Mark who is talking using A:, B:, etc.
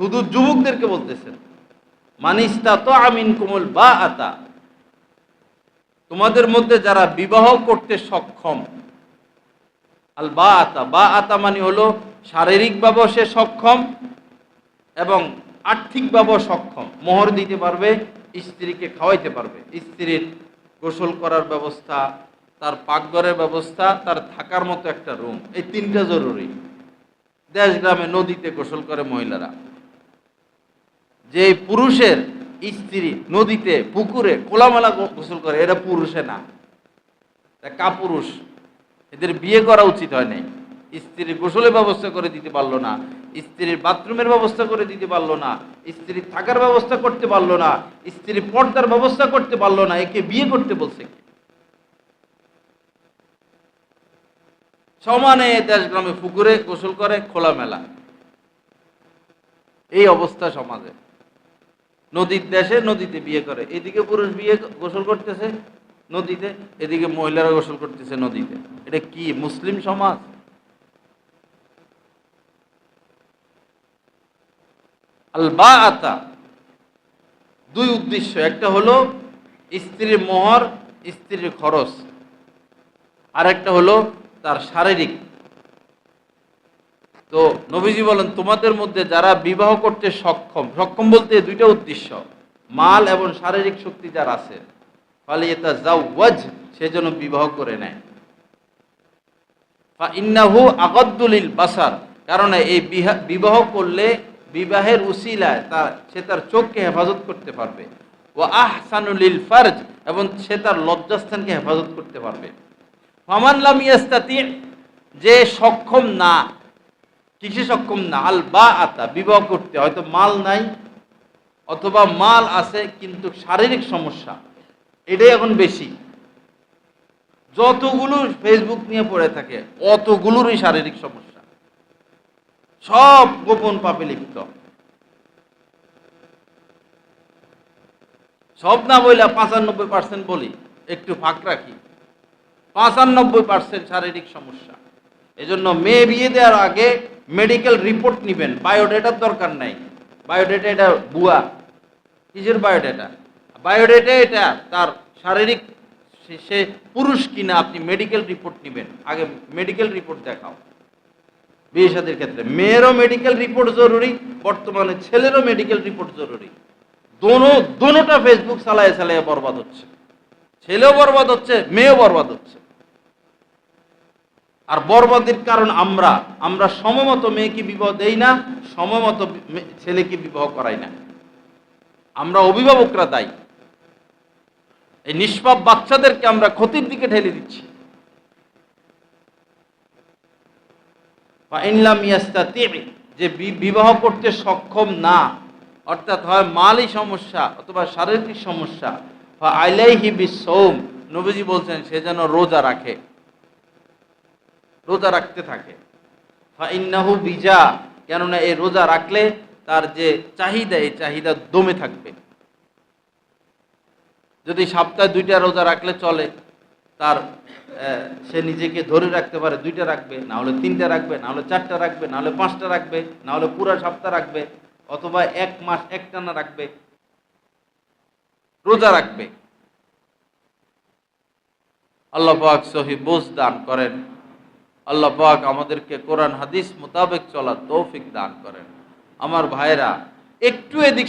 A: শুধু যুবকদেরকে বলতেছেন। মানিস্তা তো আমিন কুমল বা আতা তোমাদের মধ্যে যারা বিবাহ করতে সক্ষম, আল বা আতা বা আতা মানে হলো শারীরিকভাবেও সে সক্ষম এবং আর্থিকভাবেও সক্ষম। মোহর দিতে পারবে, স্ত্রীকে খাওয়াইতে পারবে। স্ত্রীর গোসল করার ব্যবস্থা, তার পাকঘরের ব্যবস্থা, তার থাকার মতো একটা রুম। এই তিনটা জরুরি। দেশ গ্রামে নদীতে গোসল করে মহিলারা। যে পুরুষের স্ত্রী নদীতে, পুকুরে খোলামেলা গো- গোসল করে, এরা পুরুষে না। কাপুরুষ। এদের বিয়ে করা উচিত হয় নাই স্ত্রীর গোসলের ব্যবস্থা করে দিতে পারল না। স্ত্রীর বাথরুমের ব্যবস্থা করে দিতে পারল না। স্ত্রীর থাকার ব্যবস্থা করতে পারল না। স্ত্রীর পর্দার ব্যবস্থা করতে পারল না। একে বিয়ে করতে বলছে? সমানে দেশ গ্রামে পুকুরে গোসল করে খোলামেলা। এই অবস্থা সমাজে নদীর দেশে নদীতে বিয়ে করে। এদিকে পুরুষ বিয়ে গোসল করতেছে নদীতে, এদিকে মহিলারা গোসল করতেছে নদীতে। এটা কি, মুসলিম সমাজ? আল বা আতা দুই উদ্দেশ্য, একটা হলো স্ত্রীর মোহর, স্ত্রীর খরচ। আর একটা হলো তার শারীরিক তো নবীজি বলেন, তোমাদের মধ্যে যারা বিবাহ করতে সক্ষম সক্ষম বলতে দুইটা উদ্দেশ্য, মাল এবং শারীরিক শক্তি যার আছে ফলে এটা যাও ওয়াজ সে যেন বিবাহ করে নেয়। ইন্নাহু আগদ্দুলিল বাসার, কারণ এই বিহা- বিবাহ করলে বিবাহের উসিলায় তার সে তার চোখকে হেফাজত করতে পারবে। ও আহসানুলিল ফারজ, এবং সে তার লজ্জাস্থানকে হেফাজত করতে পারবে। ফামান লাম ইয়াস্তাতি, যে সক্ষম না কিসে সক্ষম না, আল বা আতা, বিবাহ করতে, হয়তো মাল নাই, অথবা মাল আছে, কিন্তু শারীরিক সমস্যা, এটাই এখন বেশি। যতগুলো ফেসবুক নিয়ে পড়ে থাকে, অতগুলোরই শারীরিক সমস্যা। সব গোপন পাপে লিপ্ত। সব না বইলা পাঁচানব্বই পার্সেন্ট বলি, একটু ফাঁক রাখি। পাঁচানব্বই পার্সেন্ট শারীরিক সমস্যা। এজন্য মেয়ে বিয়ে দেওয়ার আগে মেডিকেল রিপোর্ট নেবেন। বায়োডেটার দরকার নাই। বায়োডেটা এটা বুয়া। কিসের বায়োডেটা বায়োডেটা এটা তার শারীরিক সে- পুরুষ কিনা আপনি মেডিকেল রিপোর্ট নেবেন। আগে মেডিকেল রিপোর্ট দেখাও। বিয়ে শাদীর ক্ষেত্রে। মেয়েরও মেডিকেল রিপোর্ট জরুরি, বর্তমানে ছেলেরও মেডিকেল রিপোর্ট জরুরি। দোনো, দোনোটা ফেসবুক চালায় চালায় বরবাদ হচ্ছে। ছেলেও বরবাদ হচ্ছে, মেয়েও বরবাদ হচ্ছে। আর বরবাদের কারণ আমরা। আমরা সমমত মেয়েকে বিবাহ দেই না, সমমত ছেলেকে বিবাহ করাই না। আমরা অভিভাবকরা দায়ী। এই নিষ্পাপ বাচ্চাদেরকে আমরা ক্ষতির দিকে ঠেলে দিচ্ছি। যে বিবাহ করতে সক্ষম না, অর্থাৎ হয় মালি সমস্যা অথবা শারীরিক সমস্যা বা আইলাইহি বিসৌম নবীজি বলছেন, সে যেন রোজা রাখে। রোজা রাখতে থাকে। ফা ইন্নাহু বিজা কেননা এই রোজা রাখলে তার যে চাহিদা, এই চাহিদা দমে থাকবে। যদি সপ্তাহে দুইটা রোজা রাখলে চলে, তার সে নিজেকে ধরে রাখতে পারে, দুইটা রাখবে না হলে তিনটা রাখবে না হলে চারটা রাখবে না হলে পাঁচটা রাখবে না হলে পুরো সপ্তাহ রাখবে, অথবা এক মাস একটানা রাখবে। রোজা রাখবে। আল্লাহ সহি বোঝ দান করেন। আল্লাহ পাক আমাদেরকে কোরআন হাদিস মোতাবেক চলার তৌফিক দান করেন। আমার ভাইরা একটু এদিক